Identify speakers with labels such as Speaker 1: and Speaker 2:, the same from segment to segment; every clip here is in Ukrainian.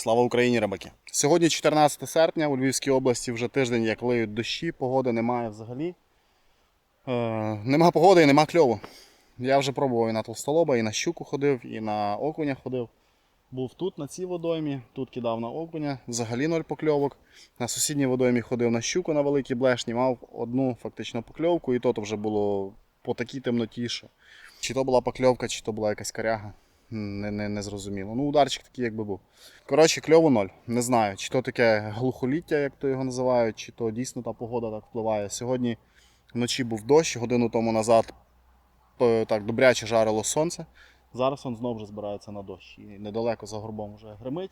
Speaker 1: Слава Україні, рибаки! Сьогодні 14 серпня у Львівській області вже тиждень, як лиють дощі, погоди немає взагалі. Е, нема погоди і нема кльову. Я вже пробував і на толстолоба, і на щуку ходив, і на окуня ходив. Був тут, на цій водоймі, тут кидав на окуня, взагалі ноль покльовок. На сусідній водоймі ходив на щуку на великій блешні, мав одну фактично покльовку, і то, вже було по такій темноті, що чи то була покльовка, чи то була якась коряга. Не, не, не зрозуміло. Ну, ударчик такий, якби був. Коротше, кльово ноль. Не знаю, чи то таке глухоліття, як то його називають, чи то дійсно та погода так впливає. Сьогодні вночі був дощ, годину тому назад е, так добряче жарило сонце. Зараз он знову вже збирається на дощ. І недалеко за горбом вже гримить.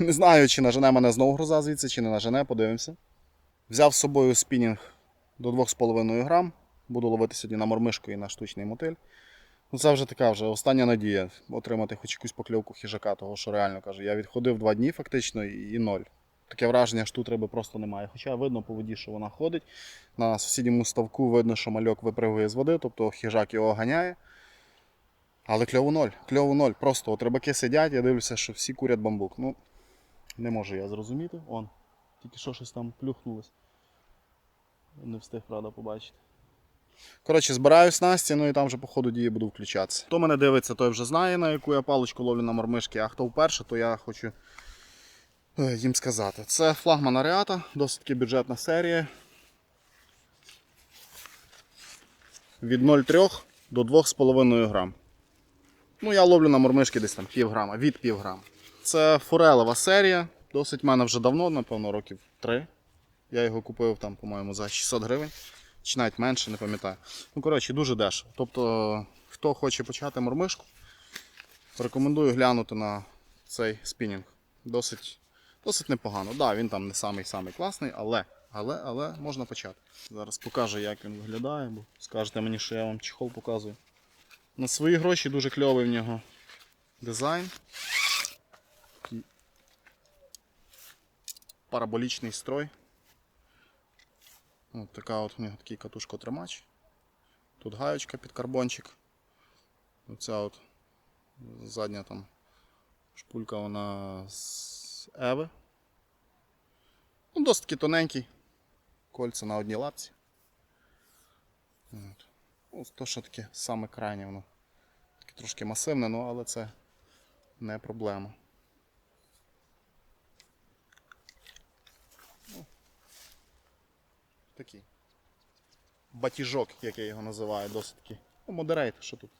Speaker 1: Не знаю, чи нажене мене знову гроза звідси, чи не нажене, подивимося. Взяв з собою спінінг до 2,5 грам. Буду ловити сьогодні на мормишку і на штучний мотиль. Ну, це вже така вже остання надія отримати хоч якусь покльовку хижака, того що реально каже. Я відходив два дні фактично і ноль. Таке враження, що тут риби просто немає. Хоча видно по воді, що вона ходить. На сусідньому ставку видно, що мальок випригує з води, тобто хижак його ганяє. Але кльову ноль. Кльову ноль. Просто от рибаки сидять, я дивлюся, що всі курять бамбук. Ну, не можу я зрозуміти. Он. Тільки що щось там плюхнулось. Не встиг, правда, побачити. Коротше, збираю снасті, ну і там вже по ходу дії буду включатися. Хто мене дивиться, той вже знає, на яку я паличку ловлю на мормишки, а хто вперше, то я хочу е, їм сказати. Це флагман Аріата, досить таки бюджетна серія. Від 0,3 до 2,5 грам. Ну, я ловлю на мормишки десь там пів грама, від пів грама. Це форелева серія. Досить в мене вже давно, напевно, років 3. Я його купив там, по-моєму, за 600 гривень. Чи навіть менше, не пам'ятаю. Ну, коротше, дуже дешево. Тобто, хто хоче почати мормишку, рекомендую глянути на цей спінінг. Досить, досить непогано. Так, да, він там не самий самий класний, але, але, але можна почати. Зараз покажу, як він виглядає, бо скажете мені, що я вам чехол показую. На свої гроші дуже кльовий в нього дизайн. Параболічний строй. От така от у нього такий катушкотримач. Тут гаючка під карбончик. Оця от задня там шпулька вона з Еви. Ну, досить таки тоненький. Кольця на одній лапці. От. Ось то, що таке саме крайнє воно. Таке трошки масивне, ну, але це не проблема. Такий. Батіжок, як я його називаю, досить такий. Ну, модерейт, що тут?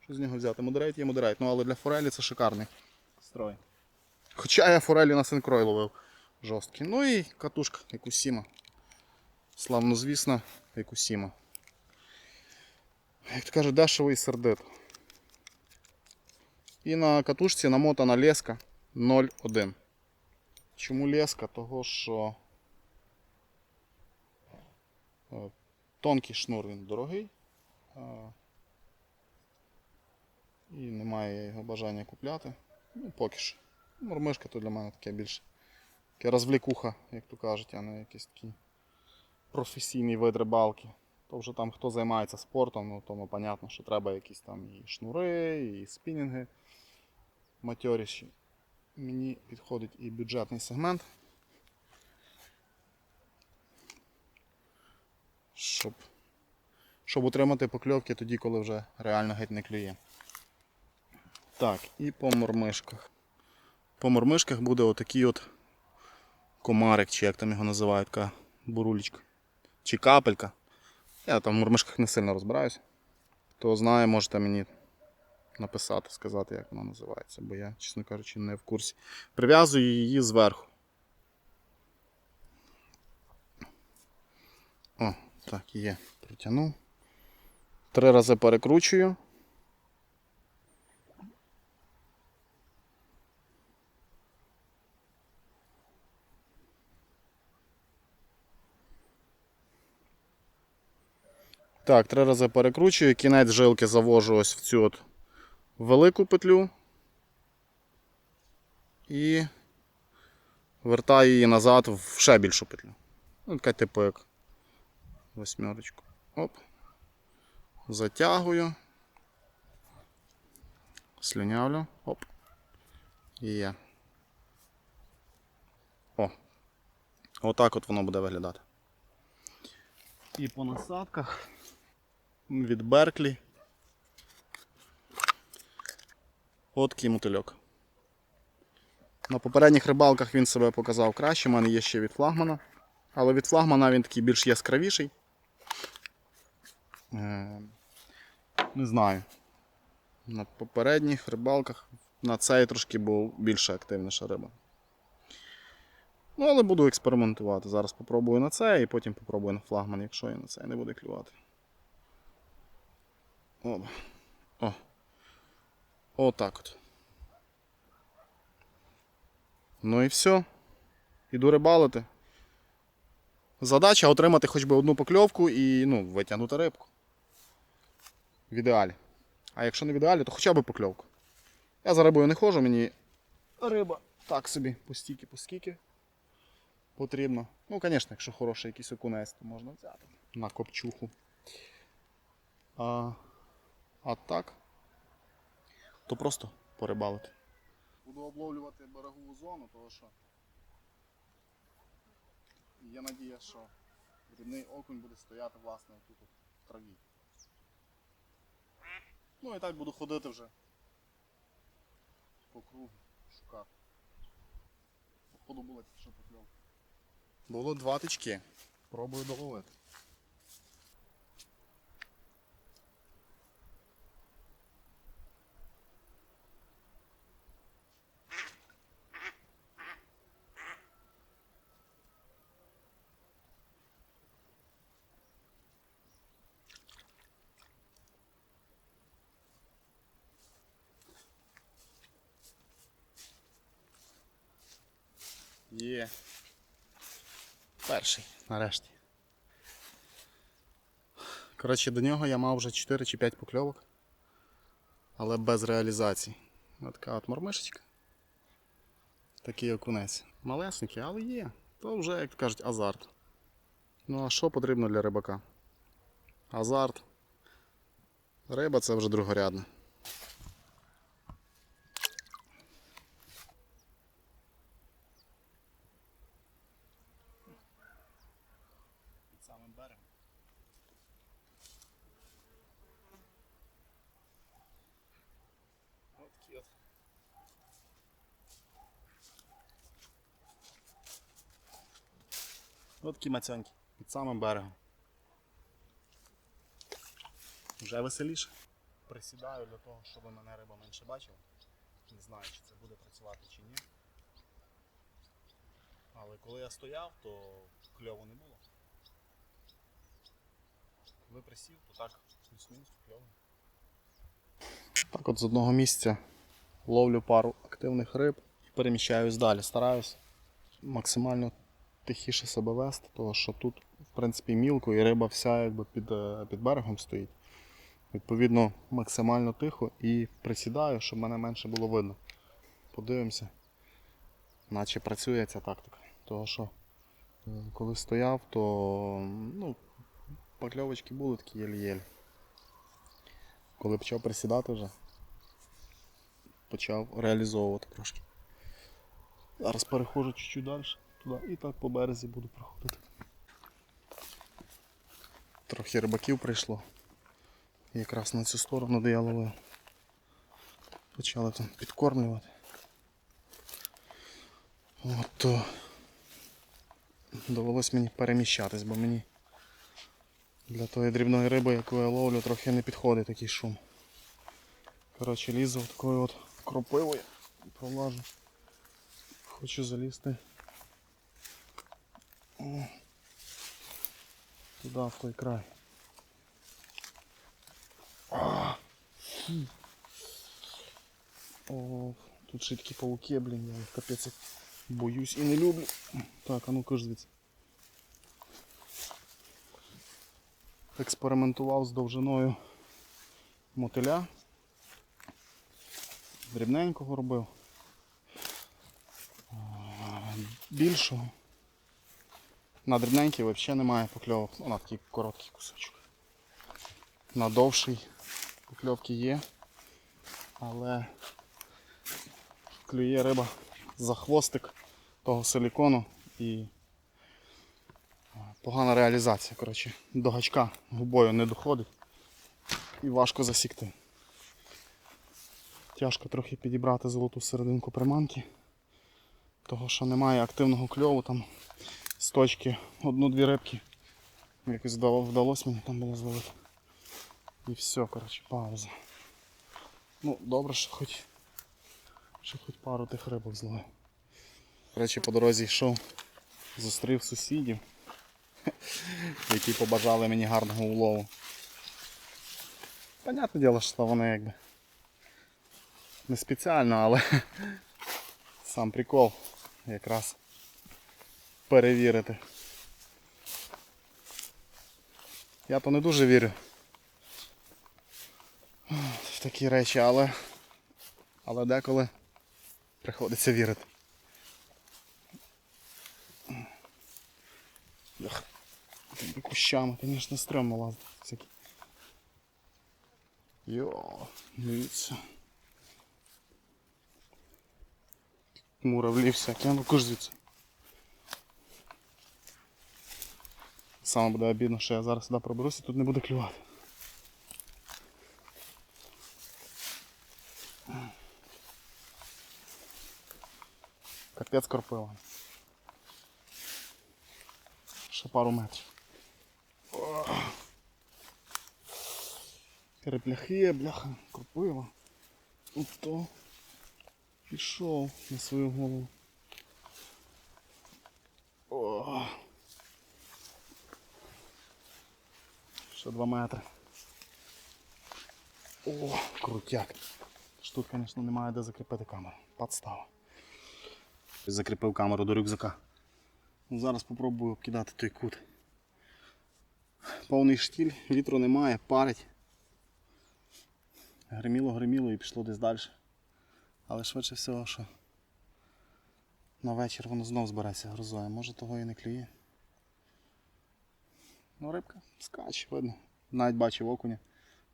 Speaker 1: Що з нього взяти? Модерейт є модерейт, ну але для форелі це шикарний строй. Хоча я форелі на синкрой ловив жорсткий. Ну і катушка, як у Сіма. Славнозвісна, як то кажуть, дешево і сердито. І на катушці намотана леска 0,1. Чому леска? Того що тонкий шнур він дорогий. е, І немає його бажання купляти. Ну, поки що. Мормишка то для мене таке більше. Таке розвлікуха, як то кажуть, а не якийсь такий професійний вид рибалки. То вже там хто займається спортом, ну тому понятно, що треба якісь там і шнури, і спінінги матьоріші. Мені підходить і бюджетний сегмент. Щоб, щоб отримати покльовки тоді, коли вже реально геть не клює. Так, і по мормишках. По мормишках буде отакий от комарик, чи як там його називають, така бурулечка. Чи капелька. Я там в мормишках не сильно розбираюся. Хто знає, можете мені написати, сказати, як вона називається, бо я, чесно кажучи, не в курсі. Прив'язую її зверху. О, так, є. Притягнув. Три рази перекручую. Так, три рази перекручую, кінець жилки завожу ось в цю от велику петлю і вертаю її назад в ще більшу петлю. Ну, така типу як восьмерочку. Оп. Затягую. Слюнявлю. Оп. І є. О! Отак от воно буде виглядати. І по насадках від Берклі. От такий мотильок. На попередніх рибалках він себе показав краще, у мене є ще від флагмана. Але від флагмана він такий більш яскравіший. Е, Не знаю. На попередніх рибалках на цей трошки був більше активніша риба. Ну, але буду експериментувати. Зараз попробую на це і потім попробую на флагман, якщо я на це не буде клювати. О. О. Отак от. Ну і все. Іду рибалити. Задача отримати хоч би одну покльовку і ну, витягнути рибку. В ідеалі. А якщо не в ідеалі, то хоча б покльовку. Я за рибою не ходжу, мені риба так собі, постійки, постійки потрібно. Ну, звісно, якщо хороший якийсь окунець, то можна взяти на копчуху. А, а так, то просто порибалити. Буду обловлювати берегову зону, тому що є надія, що дрібний окунь буде стояти власне тут в траві. Ну і так буду ходити вже по кругу, шукати. Походу була тільки що покльов. Було два тички. Пробую доловити. Є. Перший, нарешті. Коротше, до нього я мав вже 4 чи 5 покльовок, але без реалізації. Така от мормишечка. Такий окунець. Малесенький, але є. То вже, як кажуть, азарт. Ну а що потрібно для рибака? Азарт. Риба це вже другорядна. Самим берегом. От такі от. От такі мацьоньки під самим берегом. Вже веселіше. Присідаю для того, щоб мене риба менше бачила. Не знаю, чи це буде працювати чи ні. Але коли я стояв, то кльово не було. Присів, то так плюс-мінус кльово. Так от з одного місця ловлю пару активних риб і переміщаюсь далі. Стараюсь максимально тихіше себе вести, тому що тут, в принципі, мілко і риба вся якби під, е, під берегом стоїть. Відповідно, максимально тихо і присідаю, щоб мене менше було видно. Подивимося, наче працює ця тактика. Того що е, коли стояв, то ну, покльовочки були такі єлі-єлі. Коли почав присідати вже, почав реалізовувати трошки. Зараз переходжу чуть-чуть далі туди і так по березі буду проходити. Трохи рибаків прийшло. Якраз на цю сторону, де я ловив. Почали там підкормлювати. От то довелось мені переміщатись, бо мені для тої дрібної риби, яку я ловлю, трохи не підходить такий шум. Коротше, лізу такою от кропивою, пролажу. Хочу залізти. Туди, в той край. О, тут ще пауки, блін, я їх капець боюсь і не люблю. Так, а ну-ка ж Експериментував з довжиною мотиля. Дрібненького робив. Більшого. На дрібненький взагалі немає покльовок. Ну, на такий короткий кусочок. На довший покльовки є. Але клює риба за хвостик того силікону і погана реалізація. Коротше, до гачка губою не доходить і важко засікти. Тяжко трохи підібрати золоту серединку приманки, того що немає активного кльову, там з точки одну-дві рибки. Якось вдалося мені там було зловити. І все, коротше, пауза. Ну, добре, що хоч, що хоч пару тих рибок зловив. Речі, по дорозі йшов, зустрів сусідів, які побажали мені гарного улову. Понятне діло, що вони якби не спеціально, але сам прикол якраз перевірити. Я то не дуже вірю в такі речі, але, але деколи приходиться вірити. тими кущами, звісно, стрьомно лазити. Всякі. Йо, дивіться. Муравлі всякі, а ну куш звідси. Саме буде обідно, що я зараз сюди проберуся і тут не буде клювати. Капець кропила. Ще пару метрів. Перепляхи, бляха, кропила. Ото пішов на свою голову. О! Ще два метри. О, крутяк. Тут, звісно, немає де закріпити камеру. Подстава. Закріпив камеру до рюкзака. Зараз спробую обкидати той кут. Повний штіль, вітру немає, парить. Гриміло, гриміло і пішло десь далі. Але швидше всього, що на вечір воно знов збереться грозою. Може того і не клює. Ну, рибка скач, видно. Навіть бачив окуня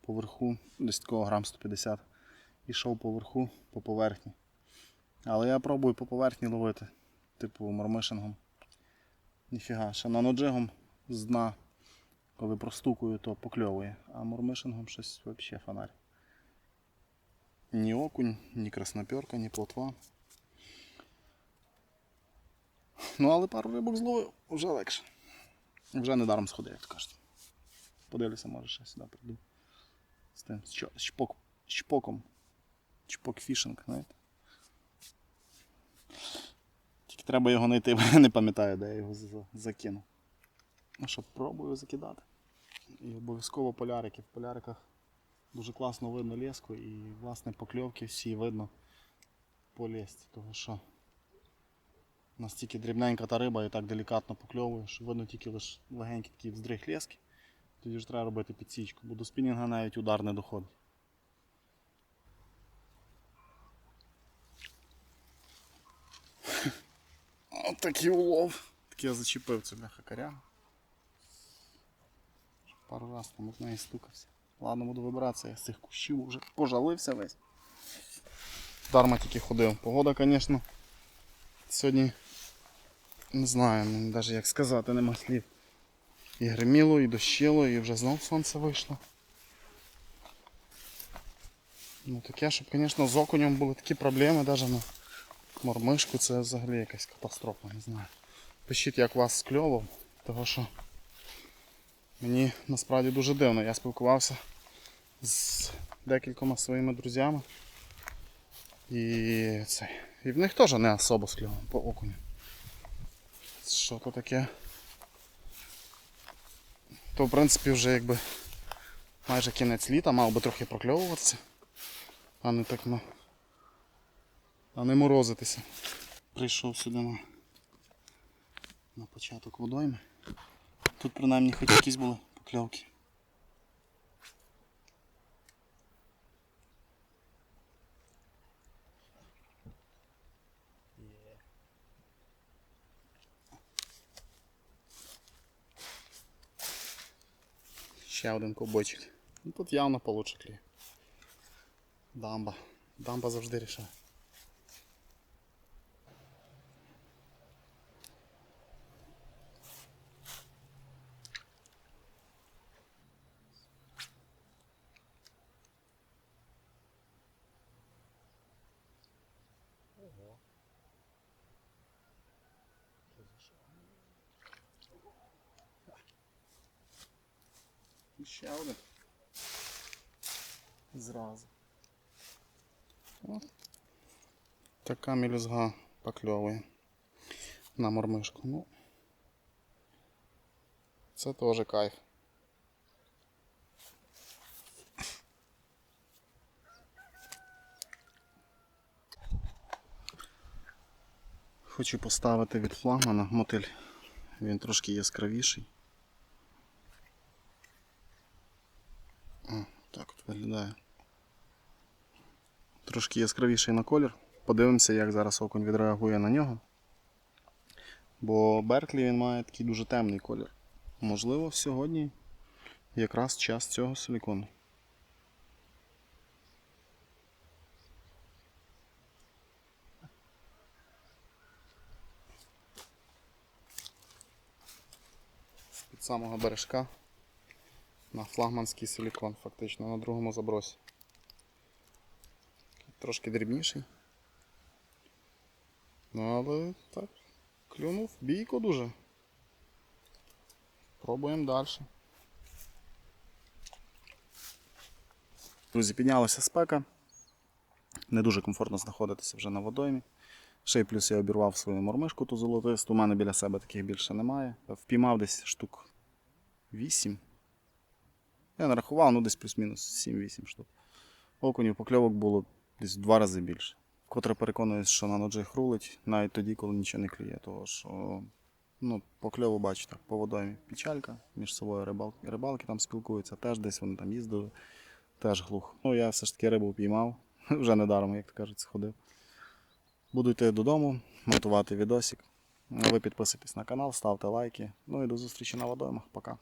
Speaker 1: поверху, десь такого грам 150. Ішов поверху, по поверхні. Але я пробую по поверхні ловити, типу мормишингом. Ніфіга, ще наноджигом з дна, коли простукую, то покльовує, а мормишингом щось взагалі фонарь. Ні окунь, ні красноперка, ні плотва. Ну, але пару рибок зловив, вже легше. Вже недаром сходив, як то кажуть. Подивлюся, може ще сюди прийду. З тим з чпок, з чпоком. Чпок фішинг, знаєте. Тільки треба його знайти, бо я не пам'ятаю, де я його за- закинув. Ну що, пробую закидати. І обов'язково полярики. В поляриках дуже класно видно леску і власне покльовки всі видно по лесці. Тому що настільки дрібненька та риба і так делікатно покльовує, що видно тільки лише легенький такий вздриг лески. Тоді ж треба робити підсічку, бо до спінінга навіть удар не доходить. От такий улов. Так я зачепив бляха корягу. Пару раз там об неї стукався. Ладно, буду вибиратися, я з цих кущів вже пожалився весь. Дарма тільки ходив. Погода, звісно, сьогодні не знаю, навіть як сказати, нема слів. І гриміло, і дощило, і вже знов сонце вийшло. Ну таке, щоб, звісно, з окунем були такі проблеми, навіть на мормишку це взагалі якась катастрофа, не знаю. Пишіть, як вас з кльовом, того що мені насправді дуже дивно. Я спілкувався з декількома своїми друзями. І це. І в них теж не особо з по окуню. Що то таке? То в принципі вже якби майже кінець літа, мав би трохи прокльовуватися, а не так на, а не морозитися. Прийшов сюди на, на початок водойми. Тут принаймні хоч якісь були покльовки. Ще один кобочок. Ну, тут явно получше кліє. Дамба. Дамба завжди рішає. І ще один. Зразу. О. Така мілюзга покльовує на мормишку. Ну, це теж кайф. Хочу поставити від флагмана мотиль. Він трошки яскравіший. О, так от виглядає. Трошки яскравіший на колір. Подивимося, як зараз окунь відреагує на нього. Бо Берклі він має такий дуже темний колір. Можливо, сьогодні якраз час цього силікону. З-під самого бережка на флагманський силікон, фактично на другому забросі. Трошки дрібніший. Ну, але так, клюнув бійко дуже. Пробуємо далі. Друзі, піднялася спека. Не дуже комфортно знаходитися вже на водоймі. Ще й плюс я обірвав свою мормишку ту золотисту. У мене біля себе таких більше немає. Впіймав десь штук 8. Я нарахував, ну десь плюс-мінус 7-8 штук. Окунів покльовок було десь в два рази більше. Вкотре переконуюсь, що на ноджих рулить навіть тоді, коли нічого не клює. Того що ну, покльову бачу так, по водоймі печалька, між собою рибалки, рибалки там спілкуються, теж десь вони там їздили, теж глух. Ну я все ж таки рибу піймав, вже недаром, як то кажуть, сходив. Буду йти додому, монтувати відосик. Ви підписуйтесь на канал, ставте лайки. Ну і до зустрічі на водоймах. Пока.